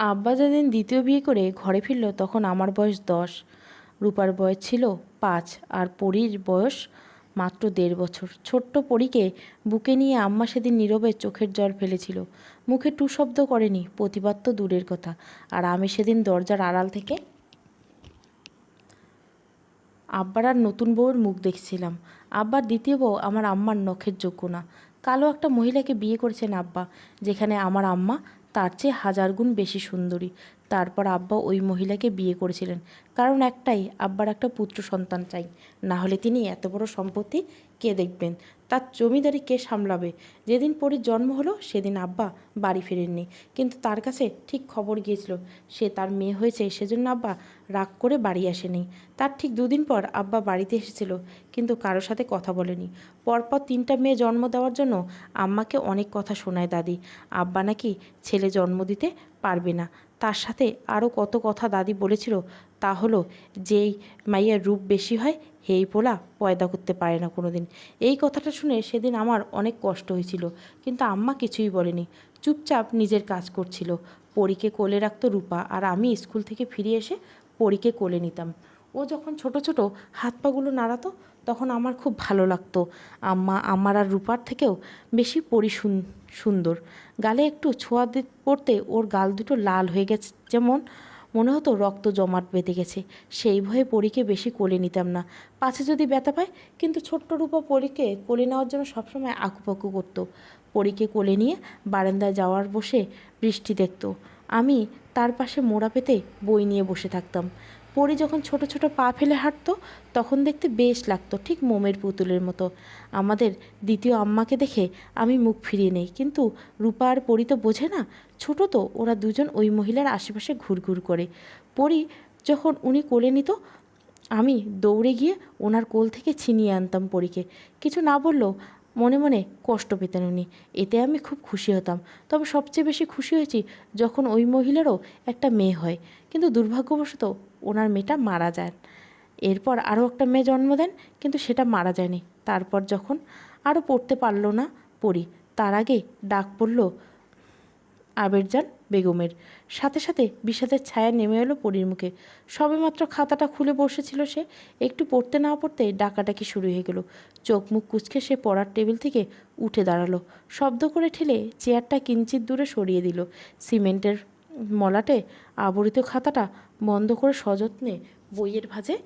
আব্বা যেদিন দ্বিতীয় বিয়ে করে ঘরে ফিরল তখন আমার বয়স দশ। রূপার বয়স ছিল পাঁচ আর পরীর বয়স মাত্র দেড় বছর। ছোট্ট পরীকে বুকে নিয়ে আম্মা সেদিন নীরবে চোখের জল ফেলেছিল। মুখে টু শব্দ করেনি, প্রতিবাদ তো দূরের কথা। আর আমি সেদিন দরজার আড়াল থেকে আব্বার আর নতুন বউয়ের মুখ দেখছিলাম। আব্বার দ্বিতীয় বউ আমার আম্মার নখের যোগ্য না কালো একটা মহিলাকে বিয়ে করেছেন আব্বা, যেখানে আমার আম্মা তার চেয়ে হাজার গুণ বেশি সুন্দরী। তারপর আব্বা ওই মহিলাকে বিয়ে করেছিলেন। কারণ একটাই, আব্বার একটা পুত্র সন্তান চাই। না হলে তিনি এত বড় সম্পত্তি কে দেখবেন? তার জমিদারি কে সামলাবে? যেদিন পরীর জন্ম হলো, সেদিন আব্বা বাড়ি ফেরেননি। কিন্তু তার কাছে ঠিক খবর গিয়েছিল। সে তার মেয়ে হয়েছে, সেজন্য আব্বা রাগ করে বাড়ি আসেনি তার ঠিক দুদিন পর আব্বা বাড়িতে এসেছিল, কিন্তু কারোর সাথে কথা বলেনি। পরপর তিনটা মেয়ে জন্ম দেওয়ার জন্য আম্মাকে অনেক কথা শোনায় দাদি। আব্বা নাকি ছেলে জন্ম দিতে পারবে না। তার সাথে আরও কত কথা দাদি বলেছিল, তা হলো, যেই মাইয়ের রূপ বেশি হয় হেই পোলা, পয়দা করতে পারে না কোনো দিন এই কথাটা শুনে সেদিন আমার অনেক কষ্ট হয়েছিল, কিন্তু আম্মা কিছুই বলেনি। চুপচাপ নিজের কাজ করছিল। পরীকে কোলে রাখত রূপা আর আমি স্কুল থেকে ফিরে এসে পরীকে কোলে নিতাম। ও যখন ছোট ছোট হাত পাগুলো নাড়াতো, তখন আমার খুব ভালো লাগতো। আম্মা আমার আর রূপার থেকেও বেশি পরি সুন্দর। গালে একটু ছোঁয়া পড়তে ওর গাল দুটো লাল হয়ে গেছে যেমন মনে হতো রক্ত জমাট বেঁধে গেছে। সেই ভয়ে পরীকে বেশি কোলে নিতাম না। পাছে যদি ব্যথা পায়, কিন্তু ছোট্ট রূপা পরীকে কোলে নেওয়ার জন্য সবসময় আকুপাকু করতো। পরীকে কোলে নিয়ে বারান্দায় যাওয়ার বসে বৃষ্টি দেখত। আমি তার পাশে মোড়া পেতে বই নিয়ে বসে থাকতাম। পরি যখন ছোট ছোট পা ফেলে হাঁটতো, তখন দেখতে বেশ লাগতো, ঠিক মোমের পুতুলের মতো। আমাদের দ্বিতীয় আম্মাকে দেখে আমি মুখ ফিরিয়ে নেই, কিন্তু রূপা আর পরি তো বোঝে না, ছোট তো, ওরা দুজন ওই মহিলার আশেপাশে ঘুরঘুর করে। পরি যখন উনি কোলে নিত, আমি দৌড়ে গিয়ে ওনার কোল থেকে ছিনিয়ে আনতাম পরীকে। কিছু না বললেও মনে মনে কষ্ট পেতেন উনি। এতে আমি খুব খুশি হতাম। তবে সবচেয়ে বেশি খুশি হয়েছি যখন ওই মহিলারও একটা মেয়ে হয়। কিন্তু দুর্ভাগ্যবশত ওনার মেয়েটা মারা যায়। এরপর আরও একটা মেয়ে জন্ম দেন, কিন্তু সেটা মারা যায়নি। তারপর যখন আরও পড়তে পারল না পড়ি তার আগে ডাক পড়ল আবেরজান বেগমের। সাথে সাথে বিষাদের ছায়া নেমে এলো পরীর মুখে। সবেমাত্র খাতাটা খুলে বসেছিল সে, একটু পড়তে না পড়তে ডাকাডাকি শুরু হয়ে গেল। চোখ মুখ কুচকে সে পড়ার টেবিল থেকে উঠে দাঁড়াল। শব্দ করে ঠেলে চেয়ারটা কিঞ্চিত দূরে সরিয়ে দিল। সিমেন্টের মলাটে আবরিত খাতাটা বন্ধ করে সযত্নে বইয়ের ভাঁজে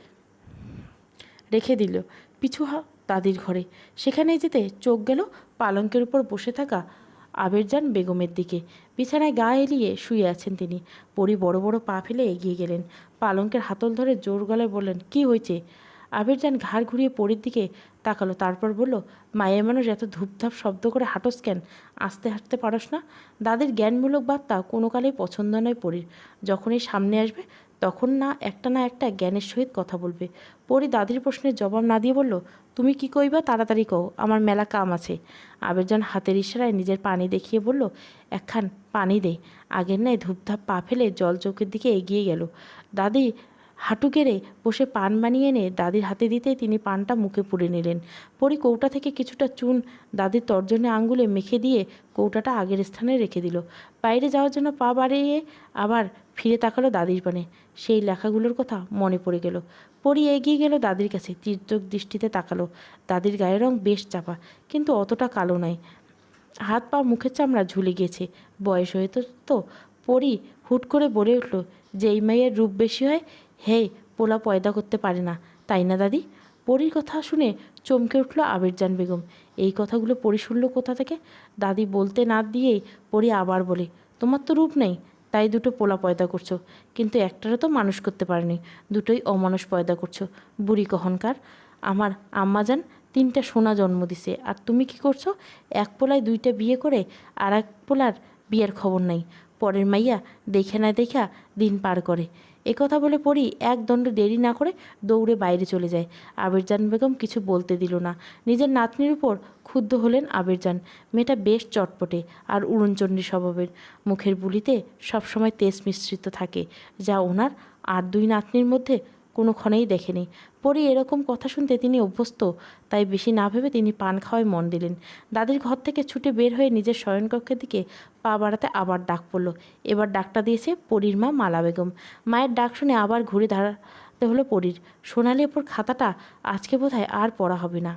রেখে দিল। পিছু হা দাদির ঘরে। সেখানে যেতে চোখ গেল পালঙ্কের উপর বসে থাকা আবেরজান বেগমের দিকে। বিছানায় গা এলিয়ে শুয়ে আছেন তিনি। পরি বড় বড় পা ফেলে এগিয়ে গেলেন। পালঙ্কের হাতল ধরে জোর গলায় বললেন, কি হয়েছে? আবিরজান ঘাড় ঘুরিয়ে পরির দিকে তাকালো, তারপর বলল, মায়ের মানুষ এত ধূপধাপ শব্দ করে হাঁটোস কেন? আসতে হাঁটতে পারস না? দাদির জ্ঞানমূলক বার্তা কোনো কালেই পছন্দ নয় পরীর। যখনই সামনে আসবে তখন না একটা না একটা জ্ঞানের সহিত কথা বলবে। পরি দাদির প্রশ্নের জবাব না দিয়ে বলল, তুমি কি কইবা? তাড়াতাড়ি কও, আমার মেলা কাম আছে। আবেরজন হাতের ইশারায় নিজের পানি দেখিয়ে বলল, একখান পানি দে। আগের নাই ধূপধাপ পা ফেলে জল চৌকের দিকে এগিয়ে গেল। দাদি হাঁটু গেড়ে বসে পান বানিয়ে এনে দাদির হাতে দিতেই তিনি পানটা মুখে পুড়ে নিলেন। পরি কৌটা থেকে কিছুটা চুন দাদির তর্জনে আঙ্গুলে মেখে দিয়ে কৌটাটা আগের স্থানে রেখে দিল। বাইরে যাওয়ার জন্য পা বাড়িয়ে আবার ফিরে তাকালো দাদির পানে। সেই লেখাগুলোর কথা মনে পড়ে গেল। পরি এগিয়ে গেল দাদির কাছে, তীর্যক দৃষ্টিতে তাকালো। দাদির গায়ের রং বেশ চাপা, কিন্তু অতটা কালো নয়। হাত পা মুখের চামড়া ঝুলে গিয়েছে বয়স হয়ে তো তো পরি হুট করে বলে উঠল যেই মেয়ের রূপ বেশি হয়, হে, পোলা পয়দা করতে পারে না। তাই না দাদি? পরীর কথা শুনে চমকে উঠল আবিরজান বেগম। এই কথাগুলো পরি শুনল কোথা থেকে? দাদি বলতে না দিয়েই পরি আবার বলে, তোমার তো রূপ নেই। তাই দুটো পোলা পয়দা করছ। কিন্তু একটারও তো মানুষ করতে পারেনি, দুটোই অমানুষ পয়দা করছ। বুড়ি কহনকার আমার আম্মাজান তিনটা সোনা জন্ম দিছে। আর তুমি কি করছ? এক পোলায় দুইটা বিয়ে করে আর এক পোলার বিয়ের খবর নাই। পরের মাইয়া দেখে না দেখা দিন পার করে। কথা বলে পড়ি এক দণ্ড দেরি না করে দৌড়ে বাইরে চলে যায়। আবিরজান বেগম কিছু বলতে দিল না। নিজের নাতনির উপর ক্ষুদ্ধ হলেন আবিরজান। মেয়েটা বেশ চটপটে আর উড়নচণ্ডী স্বভাবের। মুখের বুলিতে সবসময় তেজ মিশ্রিত থাকে। যা ওনার আর দুই নাতনির মধ্যে কোনোক্ষণেই দেখেনি। পরি এরকম কথা শুনতে তিনি অভ্যস্ত, তাই বেশি না ভেবে তিনি পান খাওয়ায় মন দিলেন। দাদির ঘর থেকে ছুটে বের হয়ে নিজের শয়নকক্ষের দিকে পা বাড়াতে আবার ডাক পড়ল। এবার ডাকটা দিয়েছে পরীর মা মালা বেগম। মায়ের ডাক শুনে আবার ঘুরে দাঁড়াতে হলো পরীর। সোনালি ওপর খাতাটা আজকে বোধহয় আর পড়া হবে না।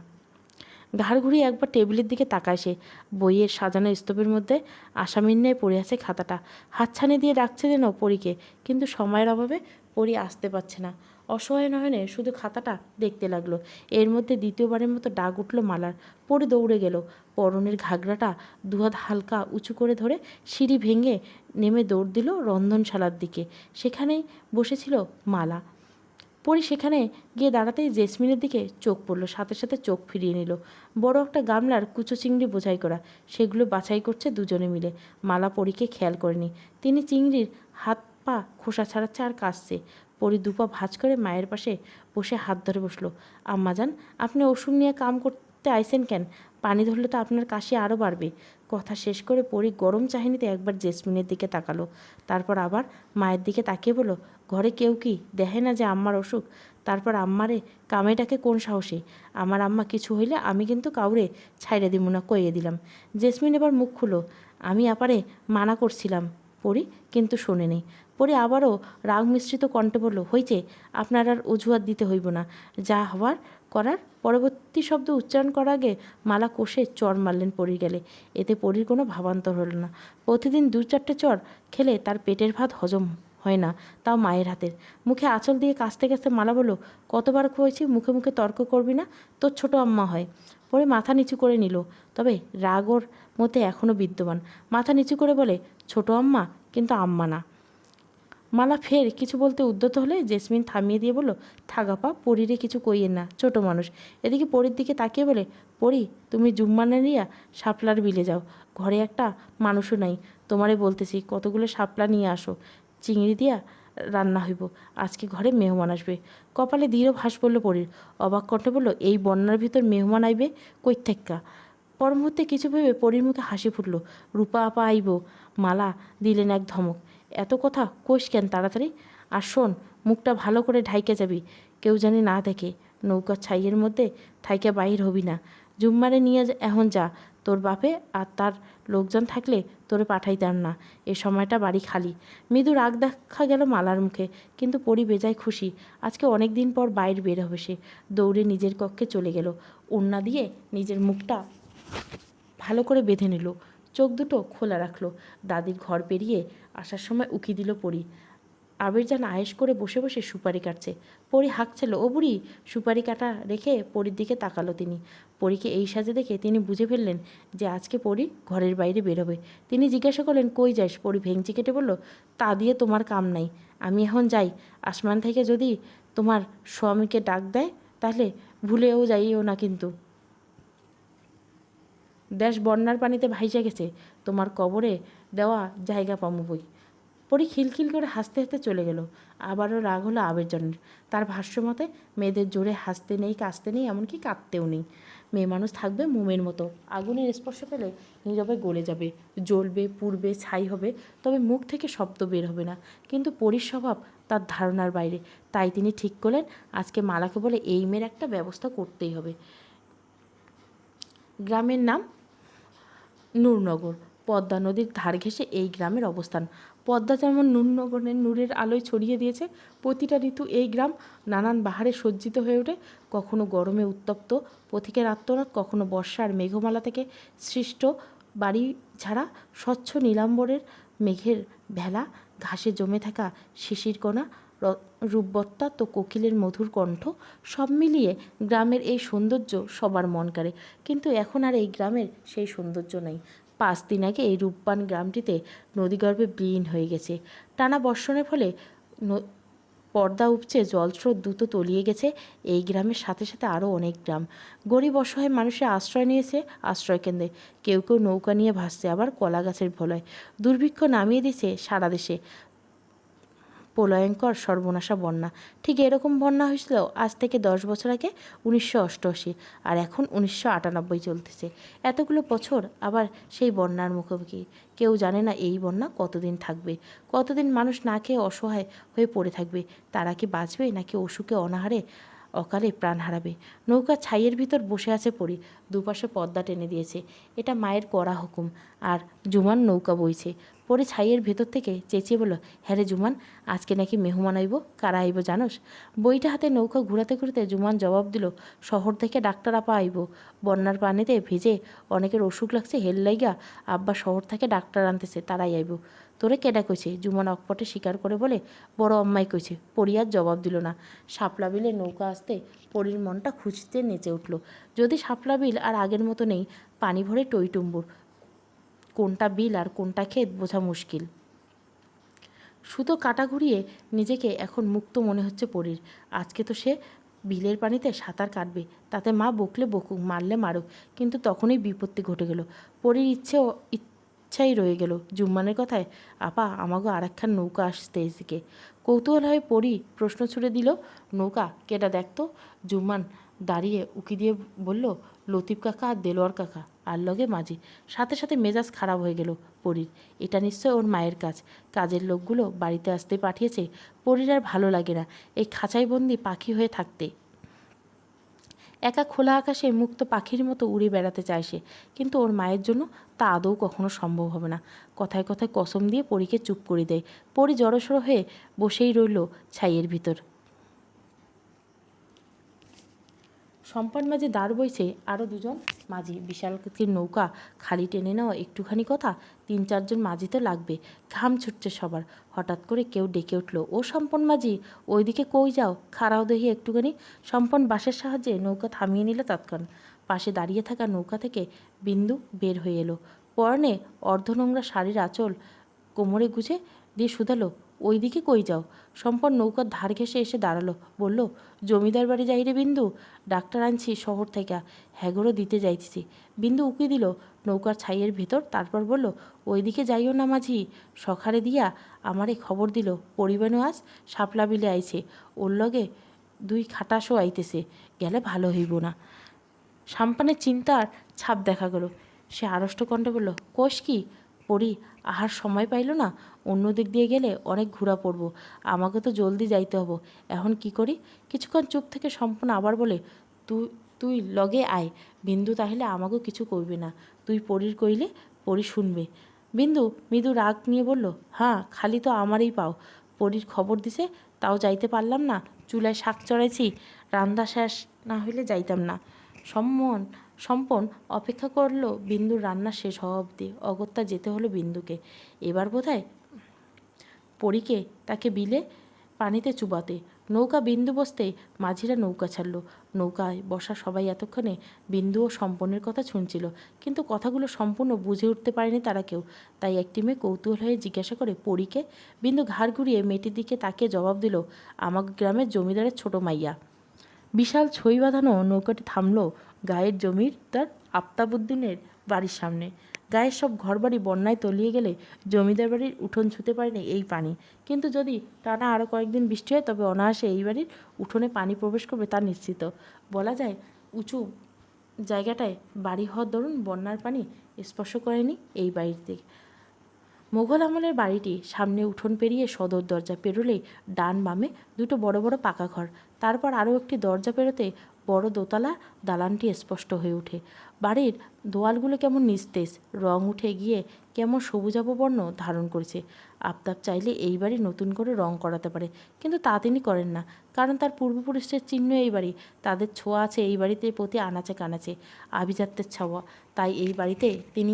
ঘাড় একবার টেবিলের দিকে তাকায় সে। বইয়ের সাজানো স্তূপের মধ্যে আসামির ন্যায় পড়ে আছে খাতাটা। হাতছানি দিয়ে ডাকছে যেন পরীকে, কিন্তু সময়ের অভাবে পরী আসতে পারছে না। অসহায় নয়নে শুধু খাতাটা দেখতে লাগল। এর মধ্যে দ্বিতীয়বারের মতো ডাক উঠল মালার। পরে দৌড়ে গেল। পরনের ঘাগরাটা দুহাত হালকা উঁচু করে ধরে সিঁড়ি ভেঙে নেমে দৌড় দিল রন্ধনশালার দিকে। সেখানেই বসেছিল মালা। পরি সেখানে গিয়ে দাঁড়াতেই জেসমিনের দিকে চোখ পড়ল, সাথে সাথে চোখ ফিরিয়ে নিল। বড় একটা গামলার কুচো চিংড়ি বোঝাই করা, সেগুলো বাছাই করছে দুজনে মিলে। মালা পরীকে খেয়াল করেনি। তিনি চিংড়ির হাত পা খোসা ছাড়াচ্ছে আর কাশছে পরি দুপা ভাঁজ করে মায়ের পাশে বসে হাত ধরে বসল, আম্মা যান, আপনি ওষুধ নিয়ে কাম করতে আইসেন কেন? পানি ধরলে তো আপনার কাশি আরও বাড়বে। কথা শেষ করে পরি গরম চাহিনিতে একবার জেসমিনের দিকে তাকালো, তারপর আবার মায়ের দিকে তাকিয়ে বলো ঘরে কেউ কি? দেখে না যে আম্মার অসুখ? তারপর, আম্মারে, কামেটাকে কোন সাহসে? আমার আম্মা কিছু হইলে আমি কিন্তু কাউরে ছাইড়ে দিব না, কইয়ে দিলাম। জেসমিন এবার মুখ খুলো, আমি আপারে মানা করছিলাম পড়ি কিন্তু শোনে নেই পরে আবারও রাগ মিশ্রিত কণ্ঠে বলল, হয়েছে, আপনার আর অজুহাত দিতে হইব না। যা হওয়ার করার, পরবর্তী শব্দ উচ্চারণ করার আগে মালা কষে চর মারলেন পরি গেলে। এতে পরীর কোনো ভাবান্তর হলো না। প্রতিদিন দু চারটে চর খেলে তার পেটের ভাত হজম হয় না, তাও মায়ের হাতের। মুখে আঁচল দিয়ে কাছতে কাছতে মালা বলল, কতবার খুঁয়েছি, মুখে মুখে তর্ক করবি না? তোর ছোট আম্মা হয়। পরে মাথা নিচু করে নিল। তবে রাগ ওর মধ্যে এখনও বিদ্যমান। মাথা নিচু করে বলে, ছোট আম্মা, কিন্তু আম্মা না। মালা ফের কিছু বলতে উদ্যত হলে জেসমিন থামিয়ে দিয়ে বলল থাগাপা পরিরে কিছু কইয়েন না, ছোট মানুষ। এদিকে পরীর দিকে তাকিয়ে বলে, পরি, তুমি জুম্মানে নিয়া শাপলার বিলে যাও। ঘরে একটা মানুষও নাই। তোমারে বলতেছি, কতগুলো শাপলা নিয়ে আসো। চিংড়ি দিয়া রান্না হইব। আজকে ঘরে মেহমান আসবে। কপালে দৃঢ় ভাস পড়ল পরীর। অবাক কণ্ঠে বলল, এই বন্যার ভিতর মেহমান আইবে কই থেক্কা? পর মুহূর্তে কিছু ভেবে পরীর মুখে হাসি ফুটল, রূপা আপা আইব, মালা দিলেন এক ধমক। এত কথা কোষ কেন তাড়াতাড়ি? আর শোন, মুখটা ভালো করে ঢাইকে যাবি। কেউ জানি না দেখে। নৌকার ছাইয়ের মধ্যে থাইকে বাহির হবি না। জুম্মারে নিয়ে এখন যা। তোর বাপে আর তার লোকজন থাকলে তোরে পাঠাইতাম না। এ সময়টা বাড়ি খালি। মৃদু রাগ দেখা গেল মালার মুখে, কিন্তু পরি বেজায় খুশি। আজকে অনেক দিন পর বাইর বের হবে সে। দৌড়ে নিজের কক্ষে চলে গেল। ওন্না দিয়ে নিজের মুখটা ভালো করে বেঁধে নিল। চোখ দুটো খোলা রাখল। দাদির ঘর পেরিয়ে আসার সময় উকি দিল পরি। আবির যেন আয়েস করে বসে বসে সুপারি কাটছে। পরি হাঁকছিল, ও বুড়ি, সুপারি কাটা রেখে পরির দিকে তাকালো তিনি। পরীকে এই সাজে দেখে তিনি বুঝে ফেললেন যে আজকে পরি ঘরের বাইরে বেরোবে। তিনি জিজ্ঞাসা করলেন, কই যাস? পরি ভেঙচি কেটে বলল, তা দিয়ে তোমার কাম নাই। আমি এখন যাই। আসমান থেকে যদি তোমার স্বামীকে ডাক দেয়, তাহলে ভুলেও যাইও না কিন্তু। দেশ বন্যার পানিতে ভাইসে গেছে, তোমার কবরে দেওয়া জায়গা পামু বই। পরি খিলখিল করে হাসতে হাসতে চলে গেল। আবারও রাগ হলো আবেরজনের তার ভাষ্য মতে মেয়েদের জোরে হাসতে নেই কাঁচতে নেই, এমনকি কাঁদতেও নেই। মেয়ে মানুষ থাকবে মোমের মতো। আগুনের স্পর্শ পেলে নীরবে গলে যাবে। জ্বলবে, পুড়বে, ছাই হবে। তবে মুখ থেকে শব্দ বের হবে না। কিন্তু পরির স্বভাব তার ধারণার বাইরে। তাই তিনি ঠিক করলেন, আজকে মালাকে বলে এই মেয়ের একটা ব্যবস্থা করতেই হবে। গ্রামের নাম নূরনগর। পদ্মা নদীর ধার ঘেঁষে এই গ্রামের অবস্থান। পদ্মা যেমন নূরনগরের নূরের আলোয় ছড়িয়ে দিয়েছে, প্রতিটা ঋতু এই গ্রাম নানান বাহারে সজ্জিত হয়ে ওঠে। কখনো গরমে উত্তপ্ত, পথিকের আত্মনাদ কখনো বর্ষার মেঘমালা থেকে সৃষ্ট বাড়ি ছাড়া স্বচ্ছ নীলাম্বরের মেঘের ভেলা, ঘাসে জমে থাকা শিশির কণা রূপবত্তা তো কোকিলের মধুর কণ্ঠ, সব মিলিয়ে গ্রামের এই সৌন্দর্য সবার মন কাড়ে। কিন্তু এখন আর এই গ্রামের সেই সৌন্দর্য নেই। পাঁচ দিন আগে এই রূপবান গ্রামটিতে নদীগর্ভে বিলীন হয়ে গেছে। টানা বর্ষণের ফলে পর্দা উপচে জলস্রোত দ্রুত তলিয়ে গেছে। এই গ্রামের সাথে সাথে আরও অনেক গ্রাম। গরিব অসহায় মানুষের আশ্রয় নিয়েছে আশ্রয় কেন্দ্রে। কেউ কেউ নৌকা নিয়ে ভাসছে আবার কলা গাছের ভোলায়। দুর্ভিক্ষ নামিয়ে দিছে সারা দেশে। প্রলয়ঙ্কর সর্বনাশা বন্যা। ঠিক এরকম বন্যা হয়েছিল আজ থেকে দশ বছর আগে উনিশশো অষ্টআশি, আর এখন উনিশশো আটানব্বই চলতেছে। এতগুলো বছর আবার সেই বন্যার মুখোমুখি। কেউ জানে না এই বন্যা কতদিন থাকবে। কতদিন মানুষ না খেয়ে অসহায় হয়ে পড়ে থাকবে? তারা কি বাঁচবে নাকি অসুখে অনাহারে অকালে প্রাণ হারাবে? নৌকা ছাইয়ের ভিতর বসে আছে পড়ি দুপাশে পর্দা টেনে দিয়েছে। এটা মায়ের করা হুকুম, আর জুমান নৌকা বইছে। পরে ছাইয়ের ভেতর থেকে চেঁচিয়ে বলল হ্যাঁ রে জুমান, আজকে নাকি মেহমান আইব, কারা আইব জানোস? বইটা হাতে নৌকা ঘুরাতে ঘুরাতে জুমান জবাব দিল, শহর থেকে ডাক্তার আপা আইব, বন্যার পানিতে ভিজে অনেকের অসুখ লাগছে, হেল লাইগা, আব্বা শহর থেকে ডাক্তার আনতেছে, তারাই আইব। তোরে কেডা কইছে? জুমান অকপটে স্বীকার করে বলে, বড় অম্মাই কইছে। পরিয়ার জবাব দিল না। শাপলা বিলে নৌকা আসতে পরির মনটা খুঁজতে নেচে উঠল, যদি শাপলা বিল আর আগের মতো নেই, পানি ভরে টইটুম্বুর কোনটা বিল আর কোনটা ক্ষেত বোঝা মুশকিল। সুতো কাটা ঘুরিয়ে নিজেকে এখন মুক্ত মনে হচ্ছে পরীর। আজকে তো সে বিলের পানিতে সাঁতার কাটবে, তাতে মা বকলে বকুক, মারলে মারুক, কিন্তু তখনই বিপত্তি ঘটে গেল। পরীর ইচ্ছে ইচ্ছাই রয়ে গেল। জুম্মানের কথায়, আপা, আমাগো আর একখান নৌকা আসতে এদিকে। কৌতূহল হয়ে পড়ি প্রশ্ন ছুড়ে দিল, নৌকা, কেটা দেখতো জুম্মান দাঁড়িয়ে উকি দিয়ে বলল, লতিফ কাকা আর দেলোয়ার কাকা। আর লগে মাঝি। সাথে সাথে মেজাজ খারাপ হয়ে গেল পরীর। এটা নিশ্চয় ওর মায়ের কাজ। কাজের লোকগুলো বাড়িতে আসতে পাঠিয়েছে। পরীর আর ভালো লাগে না এই খাঁচাই বন্দি পাখি হয়ে থাকতে। একা খোলা আকাশে মুক্ত পাখির মতো উড়ে বেড়াতে চায় সে। কিন্তু ওর মায়ের জন্য তা আদৌ কখনো সম্ভব হবে না। কথায় কথায় কসম দিয়ে পরীকে চুপ করে দেয়। পরি জড়সড় হয়ে বসেই রইল ছাইয়ের ভিতর। সম্পান মাঝে দাঁড় বইছে আরও দুজন মাঝি। বিশালকৃতির নৌকা খালি টেনে নেওয়া একটুখানি কথা, তিন চারজন মাঝি তো লাগবে, ঘাম ছুটছে সবার। হঠাৎ করে কেউ ডেকে উঠল, ও সম্পন মাঝি, ওইদিকে কই যাও? খাড়াও দেখি একটুখানি। সম্পন বাঁশের সাহায্যে নৌকা থামিয়ে নিলে তৎক্ষণ। পাশে দাঁড়িয়ে থাকা নৌকা থেকে বিন্দু বের হয়ে এলো। পরনে অর্ধনোংরা শাড়ির আঁচল কোমরে গুছে দিয়ে শুধালো ওইদিকে কই যাও? সম্পন নৌকার ধার ঘেসে এসে দাঁড়াল। বলল, জমিদার বাড়ি যাই রে বিন্দু? ডাক্তার আনছি শহর থেকে হ্যাগরও দিতে যাইতেছি। বিন্দু উকি দিল নৌকার ছাইয়ের ভিতর, তারপর বলল, ওইদিকে যাইও না মাঝি। সখারে দিয়া আমারে খবর দিল পরিবানও আজ সাপলা বিলে আইছে। ওর লগে দুই খাটাসও আইতেছে, গেলে ভালো হইব না। সাম্পানের চিন্তার ছাপ দেখা গেল। সে আড়ষ্ট কণ্ঠে বলল, কোষ কি? পড়ি, আহার সময় পাইল না, অন্য দিক দিয়ে গেলে অনেক ঘোরা পড়ব, আমাকে তো জলদি যাইতে হব, এখন কি করি? কিছুক্ষণ চুপ থেকে সম্পূর্ণ আবার বলে তুই তুই লগে আয়, বিন্দু তাহলে আমাকেও কিছু করবে না, তুই পরির কইলে পরি শুনবে। বিন্দু মৃদু রাগ নিয়ে বলল হ্যাঁ খালি তো আমারই পাও, পরীর খবর দিছে, তাও যাইতে পারলাম না, চুলায় শাক চড়াইছি রান্দা শেষ না হইলে যাইতাম না। সম্মন সম্পন অপেক্ষা করল বিন্দুর রান্না শেষ হওয়া অবধি। অগত্যা যেতে হলো বিন্দুকে। এবার বোধহয় পরীকে তাকে বিলে পানিতে চুবাতে। নৌকা বিন্দু বসতে মাঝিরা নৌকা ছাড়লো। নৌকায় বসা সবাই এতক্ষণে বিন্দু ও সম্পন্নের কথা শুনছিল। কিন্তু কথাগুলো সম্পূর্ণ বুঝে উঠতে পারেনি তারা কেউ। তাই একটি মেয়ে কৌতূহল হয়ে জিজ্ঞাসা করে, পরীকে? বিন্দু ঘাড় ঘুরিয়ে মেয়েটির দিকে তাকে জবাব দিল আমার গ্রামের জমিদারের ছোট মাইয়া। বিশাল ছই বাঁধানো নৌকাটি থামলো গায়ের জমির তার আফতাবুদ্দিনের বাড়ির সামনে। গায়ের সব ঘরবাড়ি বন্যায় তলিয়ে গেলে জমিদার বাড়ির উঠোন ছুতে পারেনি এই পানি। কিন্তু যদি টানা আরও কয়েকদিন বৃষ্টি হয়, তবে অনায়াসে এই বাড়ির উঠোনে পানি প্রবেশ করবে তা নিশ্চিত। বলা যায়, উঁচু জায়গাটায় বাড়ি হওয়ার দরুন বন্যার পানি স্পর্শ করেনি এই বাড়ির দিকে। মোঘল আমলের বাড়িটি সামনে উঠোন পেরিয়ে সদর দরজা পেরোলেই ডান বামে দুটো বড় বড় পাকা ঘর। তারপর আরও একটি দরজা পেরোতে বড় দোতলা দালানটি স্পষ্ট হয়ে ওঠে। বাড়ির দোয়ালগুলো কেমন নিস্তেজ, রং উঠে গিয়ে কেমন সবুজাব বর্ণ ধারণ করেছে। আফতাব চাইলে এই বাড়ি নতুন করে রং করাতে পারে, কিন্তু তা তিনি করেন না, কারণ তার পূর্বপুরুষের চিহ্ন এই বাড়ি, তাদের ছোঁয়া আছে এই বাড়িতে প্রতি আনাচে কানাচে, আভিজাত্যের ছাওয়া, তাই এই বাড়িতে তিনি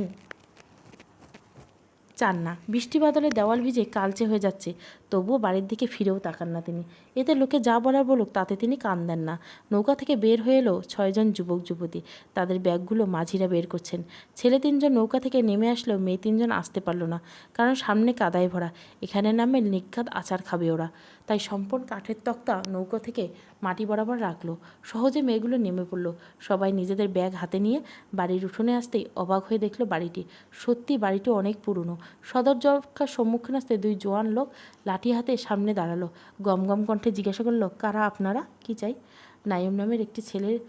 চান না। বৃষ্টি বাদলে দেওয়াল ভিজে কালচে হয়ে যাচ্ছে। তবুও বাড়ির দিকে ফিরেও তাকান না তিনি। এতে লোকে যা বলার বলুক, তাতে তিনি কান দেন না। নৌকা থেকে বের হয়ে এলো ছয়জন যুবক, যুবতী। তাদের ব্যাগগুলো মাঝিরা বের করছেন। ছেলে তিনজন নৌকা থেকে নেমে আসলেও মেয়ে তিনজন আসতে পারল না, কারণ সামনে কাদায় ভরা। এখানে নামে নিঘাত আচার খাবে ওরা। তাই সম্পূর্ণ কাঠের তক্তা নৌকো থেকে মাটি বরাবর রাখল। সহজে মেয়েগুলো নেমে পড়ল। সবাই নিজেদের ব্যাগ হাতে নিয়ে বাড়ির উঠোনে আসতেই অবাক হয়ে দেখল বাড়িটি। সত্যি বাড়িটি অনেক পুরনো। সদর দরকার সম্মুখীন আসতে দুই জোয়ান লোক লাঠি হাতে সামনে দাঁড়াল। গম গম কণ্ঠে জিজ্ঞাসা করল, কারা আপনারা? কি চাই? নাইম নামের একটি ছেলের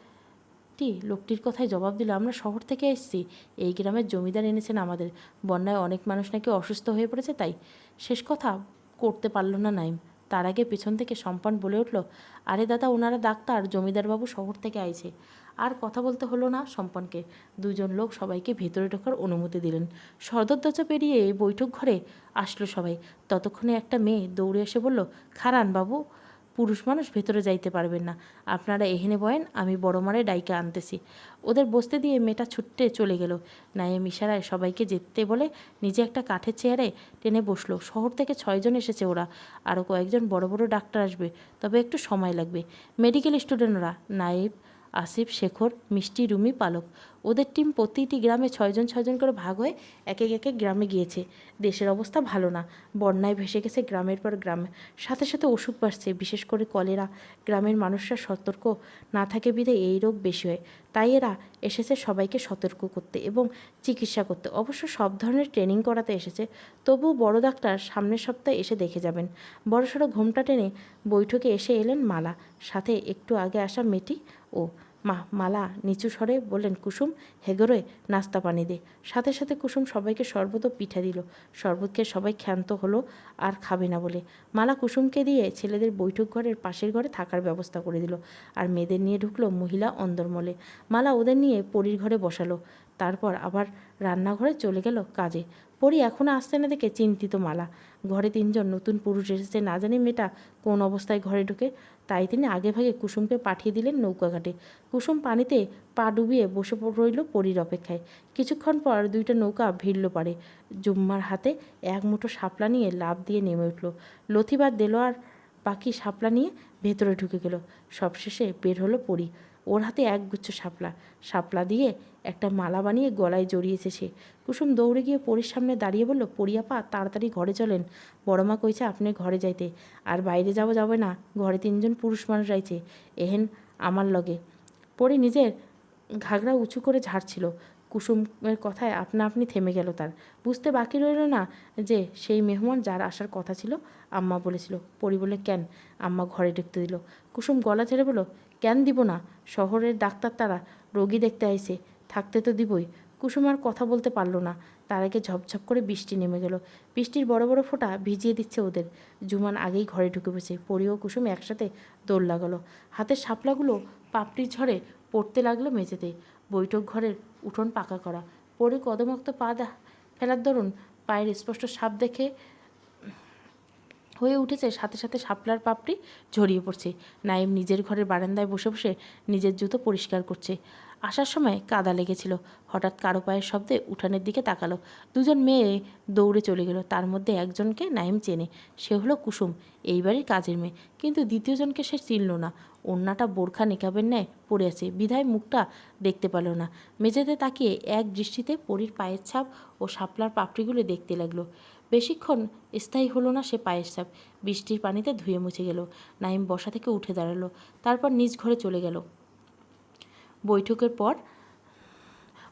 লোকটির কথায় জবাব দিল, আমরা শহর থেকে এসেছি। এই গ্রামের জমিদার এনেছেন আমাদের। বন্যায় অনেক মানুষ নাকি অসুস্থ হয়ে পড়েছে, তাই শেষ কথা করতে পারল না নাইম। তার আগে পেছন থেকে সম্পান বলে উঠল, আরে দাদা, ওনারা ডাক্তার, জমিদারবাবু শহর থেকে আইছে। আর কথা বলতে হলো না সম্পানকে। দুজন লোক সবাইকে ভেতরে ঢোকার অনুমতি দিলেন। সদর পেরিয়ে বৈঠক ঘরে আসলো সবাই। ততক্ষণে একটা মেয়ে দৌড়ে এসে বলল, খারান বাবু পুরুষ মানুষ ভেতরে যাইতে পারবেন না। আপনারা এহেনে বয়েন, আমি বড় মারে ডাইকা আনতেছি। ওদের বসতে দিয়ে মেয়েটা ছুটতে চলে গেল। নাইম ইশারায় সবাইকে যেতে বলে নিজে একটা কাঠের চেয়ারে টেনে বসল। শহর থেকে ছয়জন এসেছে ওরা। আরও কয়েকজন বড় বড় ডাক্তার আসবে, তবে একটু সময় লাগবে। মেডিকেল স্টুডেন্টরা নাইব আসিফ, শেখর, মিষ্টি, রুমি, পালক। ওদের টিম প্রতিটি গ্রামে ছয়জন ছয়জন করে ভাগ হয়ে এক এক গ্রামে গিয়েছে। দেশের অবস্থা ভালো না। বন্যায় ভেসে গেছে গ্রামের পর গ্রামে। সাথে সাথে অসুখ বাড়ছে, বিশেষ করে কলেরা। গ্রামের মানুষরা সতর্ক। না থাকে বিধে এই রোগ বেশি হয়। তাই এরা এসেছে সবাইকে সতর্ক করতে এবং চিকিৎসা করতে। অবশ্য সব ধরনের ট্রেনিং করাতে এসেছে। তবুও বড় ডাক্তার সামনের সপ্তাহে এসে দেখে যাবেন। বড়সড় ঘোমটা টেনে বৈঠকে এসে এলেন মালা। সাথে একটু আগে আসা মেয়েটি ও মা, মালা, নিচু স্বরে বললেন, কুসুম হেগোরোয় নাস্তা পানি দে। সাথে সাথে কুসুম সবাইকে শরবত ও পিঠা দিল। শরবতকে সবাই ক্ষান্ত হলো, আর খাবে না বলে। মালা কুসুমকে দিয়ে ছেলেদের বৈঠক ঘরের পাশের ঘরে থাকার ব্যবস্থা করে দিল, আর মেয়েদের নিয়ে ঢুকলো মহিলা অন্দরমলে। মালা ওদের নিয়ে পরীর ঘরে বসালো, তারপর আবার রান্নাঘরে চলে গেল কাজে। পরি এখনও আসতে না দেখে চিন্তিত মালা। ঘরে তিনজন নতুন পুরুষ এসেছে। না জানি মেয়েটা কোন অবস্থায় ঘরে ঢুকে। তাই তিনি আগেভাগে কুসুমকে পাঠিয়ে দিলেন নৌকাঘাটে। কুসুম পানিতে পা ডুবিয়ে বসে রইল পরীর অপেক্ষায়। কিছুক্ষণ পর দুইটা নৌকা ভিড়ল পারে। জুম্মার হাতে এক মুঠো শাপলা নিয়ে লাভ দিয়ে নেমে উঠল। লথিবার দেলোয়ার বাকি শাপলা নিয়ে ভেতরে ঢুকে গেল। সবশেষে বের হলো পরী। ওর হাতে এক গুচ্ছ শাপলা। শাপলা দিয়ে একটা মালা বানিয়ে গলায় জড়িয়েছে সে। কুসুম দৌড়ে গিয়ে পরীর সামনে দাঁড়িয়ে বলল, পরিয়াপা, তাড়াতাড়ি ঘরে চলেন। বড় মা কইছে, আপনি ঘরে যাইতে। আর বাইরে যাওয়া যাবে না। ঘরে তিনজন পুরুষ মানুষ আইছে। এহেন আমার লগে। পরি নিজের ঘাগরা উঁচু করে ঝাড়ছিল। কুসুমের কথায় আপনা আপনি থেমে গেল তার। বুঝতে বাকি রইল না যে সেই মেহমান যার আসার কথা ছিল, আম্মা বলেছিল। পরি বলে কেন? আম্মা ঘরে ঢুকতে দিল। কুসুম গলা ছেড়ে বলো কেন দিব না? শহরের ডাক্তার তারা রোগী দেখতে আইছে। থাকতে তো দিবই। কুসুম আর কথা বলতে পারল না। তার আগে ঝপঝপ করে বৃষ্টি নেমে গেল। বৃষ্টির বড় বড় ফোঁটা ভিজিয়ে দিচ্ছে ওদের। জুমান আগেই ঘরে ঢুকে বসে পরি ও কুসুম একসাথে দৌড় লাগালো। হাতের শাপলাগুলো পাপড়ি ঝড়ে পড়তে লাগল মেঝেতে। বৈঠক ঘরের উঠোন পাকা করা। পরে কদমক্ত পা ফেলার দরুন পায়ের স্পষ্ট সাপ দেখে হয়ে উঠেছে সাথে সাথে শাপলার পাপড়ি ঝরিয়ে পড়ছে। নাইম নিজের ঘরের বারান্দায় বসে বসে নিজের জুতো পরিষ্কার করছে। আসার সময় কাদা লেগেছিল। হঠাৎ কারও পায়ের শব্দে উঠানের দিকে তাকালো। দুজন মেয়ে দৌড়ে চলে গেল। তার মধ্যে একজনকে নাইম চেনে। সে হলো কুসুম, এই বাড়ির কাজের মেয়ে। কিন্তু দ্বিতীয়জনকে সে চিনল না। ওড়নাটা বোরখা নিকাবের ন্যায় পড়ে আছে। বিধায় মুখটা দেখতে পেল না। মেঝেতে তাকিয়ে এক দৃষ্টিতে পরীর পায়ের ছাপ ও শাপলার পাপড়িগুলো দেখতে লাগল। বেশিক্ষণ স্থায়ী হলো না সে পায়ের ছাপ। বৃষ্টির পানিতে ধুয়ে মুছে গেল। নাইম বসা থেকে উঠে দাঁড়াল। তারপর নিজ ঘরে চলে গেল। বৈঠকের পর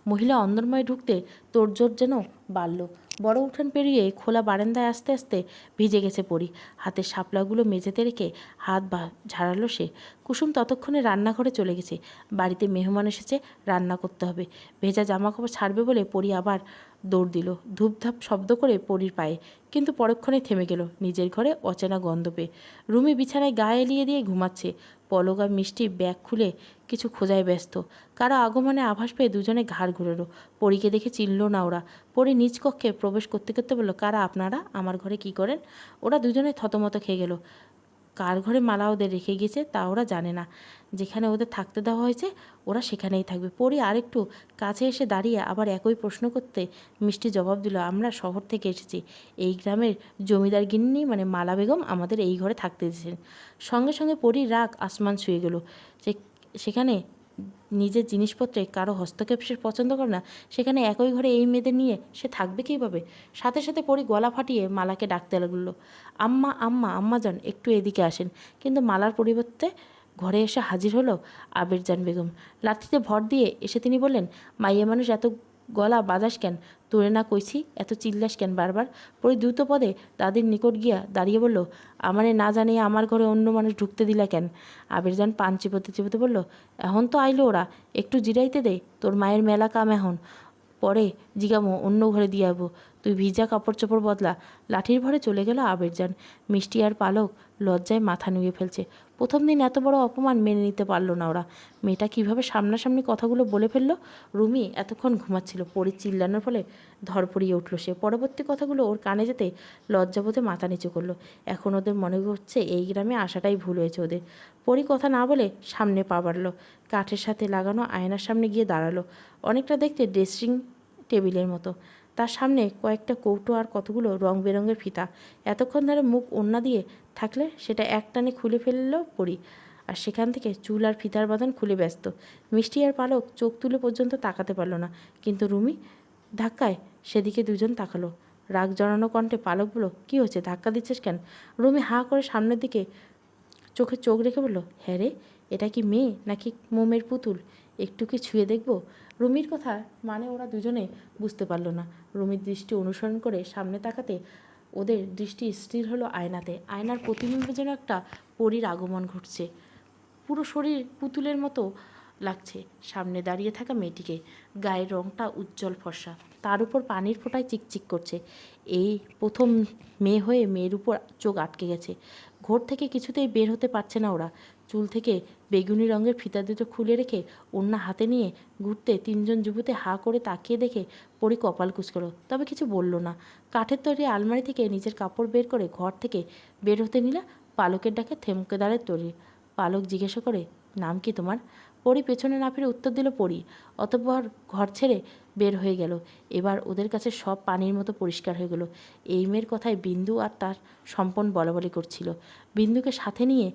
মহিলা অন্দরময় ঢুকতে তোড়জোড় যেন বাড়ল। বড় উঠান পেরিয়ে খোলা বারান্দায় আস্তে আস্তে ভিজে গেছে পরি। হাতের শাপলাগুলো মেঝেতে রেখে হাত বা ঝাড়ালো সে। কুসুম ততক্ষণে রান্নাঘরে চলে গেছে। বাড়িতে মেহমান এসেছে, রান্না করতে হবে। ভেজা জামা কাপড় ছাড়বে বলে পরি আবার দৌড় দিল। ধূপধাপ শব্দ করে পরির পায়ে, কিন্তু পরক্ষণে থেমে গেল নিজের ঘরে অচেনা গন্ধ পেয়ে। রুমি বিছানায় গায়ে এলিয়ে দিয়ে ঘুমাচ্ছে। আর মিষ্টি ব্যাগ খুলে কিছু খোঁজায় ব্যস্ত। কারও আগমনে আভাস পেয়ে দুজনে ঘাড় ঘুরেলো। পরীকে দেখে চিনল না ওরা। পরি নিজ কক্ষে প্রবেশ করতে করতে বলল, কারা আপনারা? আমার ঘরে কি করেন? ওরা দুজনে থতমত খেয়ে গেল। কার ঘরে মালা ওদের রেখে গেছে তা ওরা জানে না। যেখানে ওদের থাকতে দেওয়া হয়েছে, ওরা সেখানেই থাকবে। পরে আরেকটু কাছে এসে দাঁড়িয়ে আবার একই প্রশ্ন করতে মিষ্টি জবাব দিল, আমরা শহর থেকে এসেছি। এই গ্রামের জমিদার গিন্নি মানে মালা বেগম আমাদের এই ঘরে থাকতে দিয়েছেন। সঙ্গে সঙ্গে পরি রাগ আসমান ছুঁয়ে গেল। সেখানে নিজের জিনিসপত্রে কারও হস্তক্ষেপ সে পছন্দ করে না, সেখানে একই ঘরে এই মেয়েদের নিয়ে সে থাকবে কীভাবে? সাথে সাথে পরি গলা ফাটিয়ে মালাকে ডাকতে লাগল, আম্মা আম্মা আম্মা যান একটু এদিকে আসেন। কিন্তু মালার পরিবর্তে ঘরে এসে হাজির হলো আবির জান বেগম। লাঠিতে ভর দিয়ে এসে তিনি বললেন, মাইয়া মানুষ এত গলা বাজাস কেন? তোরে না কইছি, এত চিল্লাস কেন বারবার? পরে দ্রুত পদে তাদের নিকট গিয়া দাঁড়িয়ে বলল, আমারে না জানিয়ে আমার ঘরে অন্য মানুষ ঢুকতে দিলা কেন? আবিরজান পান চিপতে চিপতে বলল, এখন তো আইলো ওরা, একটু জিরাইতে দে, তোর মায়ের মেলা কাম এখন। পরে জিগামো অন্য ঘরে দিয়ে যাব তুই ভিজা কাপড় চোপড় বদলা, লাঠির ভরে চলে গেল আবেরজান মিষ্টি আর পালক লজ্জায় মাথা নুয়ে ফেলছে। প্রথম দিন এত বড় অপমান মেনে নিতে পারল না ওরা। মেয়েটা কীভাবে সামনাসামনি কথাগুলো বলে ফেলল? রুমি এতক্ষণ ঘুমাচ্ছিল, পরি চিল্লানোর ফলে ধরপড়িয়ে উঠল সে। পরবর্তী কথাগুলো ওর কানে যেতে লজ্জাবোধে মাথা নিচু করল। এখন ওদের মনে হচ্ছে এই গ্রামে আসাটাই ভুল হয়েছে ওদের। পরি কথা না বলে সামনে পা বাড়লো। কাঠের সাথে লাগানো আয়নার সামনে গিয়ে দাঁড়াল। অনেকটা দেখতে ড্রেসিং টেবিলের মতো। তার সামনে কয়েকটা কৌটো আর কতগুলো রং বেরঙের ফিতা। এতক্ষণ ধরে মুখ ওন্না দিয়ে থাকলে সেটা এক টানে খুলে ফেললেও পড়ি আর সেখান থেকে চুল আর ফিতার বাঁধন খুলে ব্যস্ত। মিষ্টি আর পালক চোখ তুলে পর্যন্ত তাকাতে পারল না। কিন্তু রুমি ধাক্কায় সেদিকে দুজন তাকালো। রাগ জড়ানো কণ্ঠে পালক বলো কী হচ্ছে ধাক্কা দিচ্ছিস কেন? রুমি হাঁ করে সামনের দিকে চোখে চোখ রেখে বলল হ্যাঁ রে, এটা কি মেয়ে নাকি মোমের পুতুল? একটু কি ছুঁয়ে দেখব? রুমির কথা মানে ওরা দুজনে বুঝতে পারল না। রুমির দৃষ্টি অনুসরণ করে সামনে তাকাতে ওদের দৃষ্টি স্থির হলো আয়নাতে। আয়নার প্রতিবিম্বে যেন একটা পরীর আগমন ঘটছে। পুরো শরীর পুতুলের মতো লাগছে সামনে দাঁড়িয়ে থাকা মেয়েটিকে। গায়ের রংটা উজ্জ্বল ফর্সা। তার উপর পানির ফোঁটায় চিকচিক করছে। এই প্রথম মেয়ে হয়ে মেয়ের উপর চোখ আটকে গেছে। ঘর থেকে কিছুতেই বের হতে পারছে না ওরা। চুল থেকে বেগুনি রঙের ফিতা দুটো খুলে রেখে অন্য হাতে নিয়ে ঘুরতে তিনজন যুবতী হা করে তাকিয়ে দেখে পরি কপাল কুচকলো তবে কিছু বলল না। কাঠের তৈরি আলমারি থেকে নিজের কাপড় বের করে ঘর থেকে বের হতে নিলে পালকের ডাকে থেমকে দাঁড়ায় তৈরি। পালক জিজ্ঞাসা করে, নাম কি তোমার? পরি পেছনে না ফিরে উত্তর দিল পরি। অতঃপর ঘর ছেড়ে বের হয়ে গেল। এবার ওদের কাছে সব পানির মতো পরিষ্কার হয়ে গেল। এই মেয়ের কথায় বিন্দু আর তার সম্পন বলাবলি করছিল। বিন্দুকে সাথে নিয়ে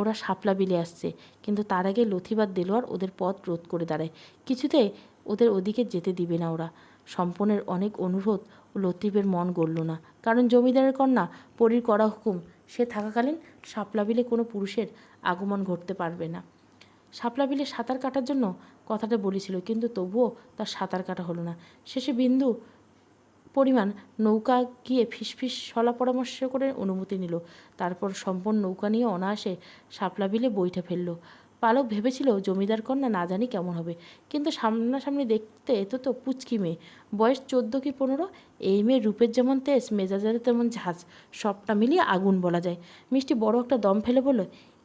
ওরা শাপলা বিলে আসছে। কিন্তু তার আগে লথিবাদ দেলোয়ার ওদের পথ রোধ করে দাঁড়ায়। কিছুতে ওদের ওদিকে যেতে দিবে না ওরা। সম্পনের অনেক অনুরোধ ও লতিফের মন গড়ল না। কারণ জমিদারের কন্যা পরীর করা হুকুম, সে থাকাকালীন বিলে কোনো পুরুষের আগমন ঘটতে পারবে না। বিলে সাঁতার কাটার জন্য কথাটা বলেছিল, কিন্তু তবুও তার সাঁতার কাটা হলো না। শেষে বিন্দু পরিমাণ নৌকা গিয়ে ফিসফিস সলা পরামর্শ করে অনুমতি নিল। তারপর সম্পূর্ণ নৌকা নিয়ে অনায়াসে শাপলা বিলে বইটা ফেলল। পালক ভেবেছিল, জমিদার কন্যা না জানি কেমন হবে। কিন্তু সামনাসামনি দেখতে এত তো পুচকি মেয়ে। বয়স চোদ্দ কি পনেরো? এই মেয়ের রূপের যেমন তেজ মেজাজের তেমন ঝাঁজ। সবটা মিলিয়ে আগুন বলা যায়। মিষ্টি বড় একটা দম ফেলে বলল,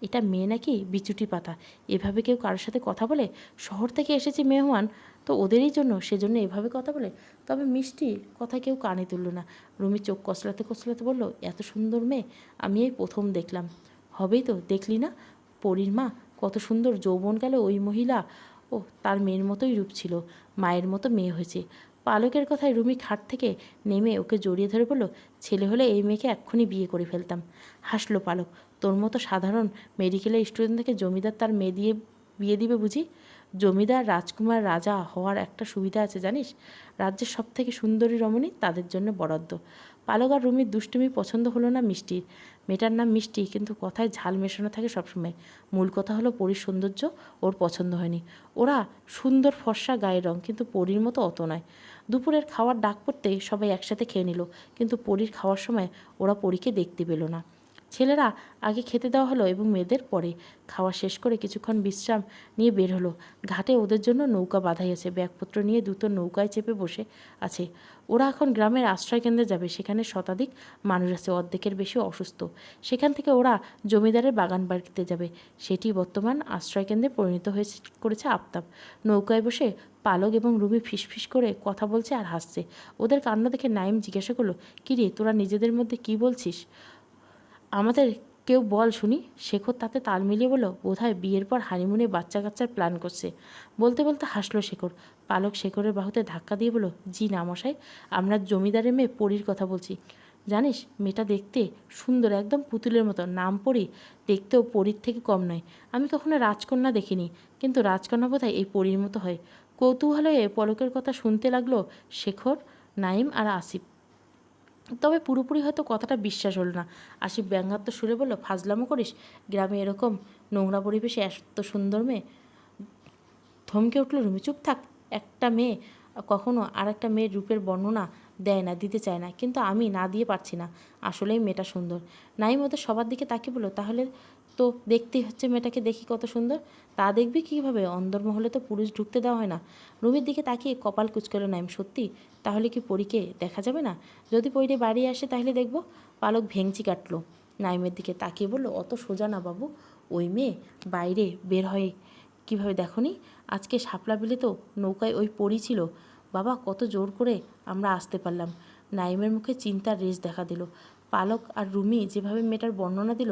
এটা মেয়ে নাকি বিচুটি পাতা। এভাবে কেউ কারোর সাথে কথা বলে? শহর থেকে এসেছে মেহমান। তো ওদেরই জন্য সেজন্য এভাবে কথা বলে। তবে মিষ্টি কথা কেউ কানে তুলল না। রুমি চোখ কসলাতে কসলাতে বলল, এত সুন্দর মেয়ে, আমি এই প্রথম দেখলাম। হবেই তো, দেখলি না? পরীর মা, কত সুন্দর যৌবন গেল ওই মহিলা। ও, তার মেয়ের মতোই রূপ ছিল, মায়ের মতো মেয়ে হয়েছে। পালকের কথায় রুমি খাট থেকে নেমে ওকে জড়িয়ে ধরে বলল, ছেলে হলে এই মেয়েকে এক্ষুনি বিয়ে করে ফেলতাম। হাসলো পালক, তোর মতো সাধারণ মেডিকেলের স্টুডেন্ট থেকে জমিদার তার মেয়ে দিয়ে বিয়ে দিবে বুঝি? জমিদার, রাজকুমার, রাজা হওয়ার একটা সুবিধা আছে জানিস? রাজ্যের সব থেকে সুন্দরী রমণী তাদের জন্য বরাদ্দ। পালক আর রুমির দুষ্টুমি পছন্দ হলো না মিষ্টির মেয়েটার নাম মিষ্টি, কিন্তু কথায় ঝাল মেশানো থাকে সবসময়। মূল কথা হলো পরীর সৌন্দর্য, ওর পছন্দ হয়নি। ওরা সুন্দর ফর্সা গায়ের রং, কিন্তু পরীর মতো অত নয়। দুপুরের খাওয়ার ডাক পড়তে সবাই একসাথে খেয়ে নিল, কিন্তু পরীর খাওয়ার সময় ওরা পরীকে দেখতে পেল না। ছেলেরা আগে খেতে দেওয়া হলো এবং মেয়েদের পরে। খাওয়া শেষ করে কিছুক্ষণ বিশ্রাম নিয়ে বের হলো। ঘাটে ওদের জন্য নৌকা বাঁধাই আছে। ব্যাগপত্র নিয়ে দুটো নৌকায় চেপে বসে আছে। ওরা এখন গ্রামের আশ্রয় কেন্দ্রে যাবে। সেখানে শতাধিক মানুষ আছে। অর্ধেকের বেশি অসুস্থ। সেখান থেকে ওরা জমিদারের বাগান বাড়িতে যাবে। সেটি বর্তমান আশ্রয় কেন্দ্রে পরিণত হয়েছে, করেছে আফতাব। নৌকায় বসে পালক এবং রুমি ফিসফিস করে কথা বলছে আর হাসছে। ওদের কান্না দেখে নাইম জিজ্ঞাসা করল কিরে তোরা নিজেদের মধ্যে কি বলছিস? আমাদের কেউ বল শুনি, শেখর তাতে তাল মিলিয়ে বলল, বোধহয় বিয়ের পর হানিমুনে বাচ্চা কাচ্চার প্ল্যান করছে। বলতে বলতে হাসলো শেখর। পালক শেখরের বাহুতে ধাক্কা দিয়ে বলল, জি না মশাই, আমরা জমিদারের মেয়ে পরীর কথা বলছি। জানিস, মেয়েটা দেখতে সুন্দর, একদম পুতুলের মতো। নাম পড়ি দেখতেও পরীর থেকে কম নয়। আমি কখনো রাজকন্যা দেখিনি, কিন্তু রাজকন্যা বোধহয় এই পরীর মতো হয়। কৌতূহল পলকের কথা শুনতে লাগল শেখর, নাইম আর আসিফ। তবে পুরোপুরি হয়তো কথাটা বিশ্বাস হলো না। আসিফ ব্যঙ্গাত্ম সুরে বলল, ফাজলামো করিস? গ্রামে এরকম নোংরা পরিবেশে এত সুন্দর মেয়ে? থমকে উঠল, রুমি, চুপ থাক। একটা মেয়ে কখনো আর একটা মেয়ের রূপের বর্ণনা দেয় না, দিতে চায় না। কিন্তু আমি না দিয়ে পারছি না। আসলেই মেয়েটা সুন্দর। নাই মতো সবার দিকে তাকিয়ে বলল, তাহলে তো দেখতেই হচ্ছে মেয়েটাকে দেখি কত সুন্দর। তা দেখবি কীভাবে? অন্দরমহলে তো পুরুষ ঢুকতে দেওয়া হয় না। রুমির দিকে তাকিয়ে কপাল কুচকালো নাইম, সত্যি? তাহলে কি পরীকে দেখা যাবে না? যদি পরীরে বাড়ি আসে তাহলে দেখব। পালক ভেংচি কাটলো। নাইমের দিকে তাকিয়ে বলল, অত সোজা না বাবু। ওই মেয়ে বাইরে বের হয় কীভাবে দেখনি? আজকে শাপলা বিলে তো নৌকায় ওই পড়ি ছিল। বাবা, কত জোর করে আমরা আসতে পারলাম। নাইমের মুখে চিন্তার রেশ দেখা দিল। পালক আর রুমি যেভাবে মেয়েটার বর্ণনা দিল,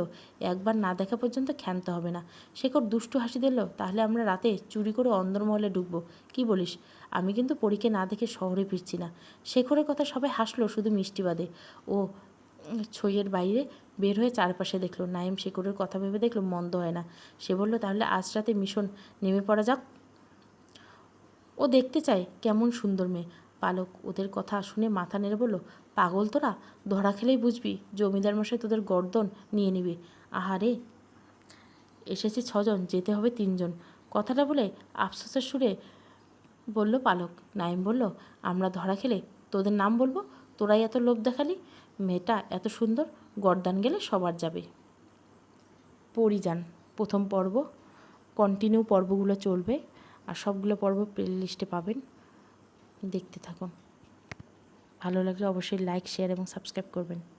একবার না দেখা পর্যন্ত ক্ষান্ত হবে না। শেখর দুষ্টু হাসি দিল, তাহলে আমরা রাতে চুরি করে অন্দরমহলে ঢুকবো। কি বলিস? আমি কিন্তু পরীকে না দেখে শহরে ফিরছি না। শেখরের কথা সবাই হাসলো, শুধু মিষ্টি বাদে। ও ছইয়ের বাইরে বের হয়ে চারপাশে দেখল। নাইম শেখরের কথা ভেবে দেখল, মন্দ হয় না। সে বলল, তাহলে আজ রাতে মিশন নেমে পড়া যাক। ও দেখতে চায়, কেমন সুন্দর মেয়ে। পালক ওদের কথা শুনে মাথা নেড়ে বলল, পাগল তোরা? ধরা খেলেই বুঝবি। জমিদার মশাই তোদের গর্দন নিয়ে নিবে। আহারে! এসেছি ছজন, যেতে হবে তিনজন। কথাটা বলে আফসোসের সুরে বলল পালক। নাইম বলল, আমরা ধরা খেলে তোদের নাম বলব? তোরাই এত লোভ দেখালি? মেয়েটা এত সুন্দর, গরদান গেলে সবার যাবে। পরিযান, প্রথম পর্ব। কন্টিনিউ পর্বগুলো চলবে, আর সবগুলো পর্ব প্লে লিস্টে পাবেন। দেখতে থাকুন। ভালো লাগলে অবশ্যই লাইক শেয়ার এবং সাবস্ক্রাইব করবেন।